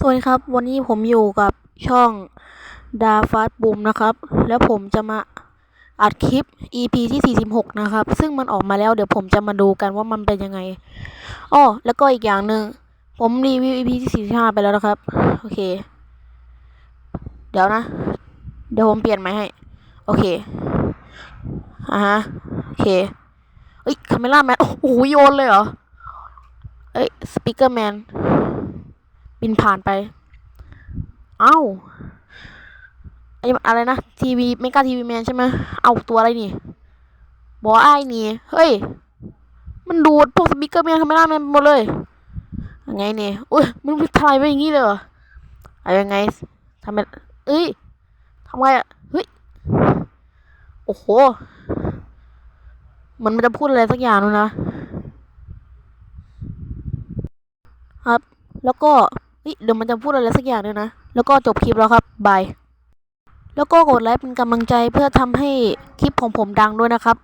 สวัสดีครับ วันนี้ผมอยู่กับช่องดาฟาสบูมนะครับ แล้วผมจะมาอัดคลิป EP ที่ 46 นะครับ ซึ่งมันออกมาแล้วเดี๋ยวผมจะมาดูกันว่ามันเป็นยังไงอ้อแล้วก็อีกอย่างหนึ่งผมรีวิว EP ที่ 45 ไปแล้วนะครับ โอเค เดี๋ยวนะ เดี๋ยวผมเปลี่ยนใหม่ให้ โอเคอ่าฮะโอเคเอ้ยคาเมล่าแมนโอ้โหโยนเลยเหรอเอ้ยสปีกเกอร์แมน บินผ่านไป เอ้าไออะไรนะทีวีเมกาทีวีแมนใช่ไหมเอาตัวอะไรนี่บอไอ้นี่ เฮ้ย มันดูดพวกสปีกเกอร์แมนคาเมล่าแมนหมดเลยยังไงเนี่ยอุ้ยมันทลายไปอย่างนี้เลยเหรอเอายังไงทำไมเอ้ยทำไงอะเฮ้ยโอ้โหมันมันจะพูดอะไรสักอย่างนึงนะครับ แล้วก็ เฮ้ยเดี๋ยวมันจะพูดอะไรสักอย่างด้วยนะ แล้วก็จบคลิปแล้วครับบายแล้วก็กดไลค์เป็นกำลังใจเพื่อทำให้คลิปของผมดังด้วยนะครับ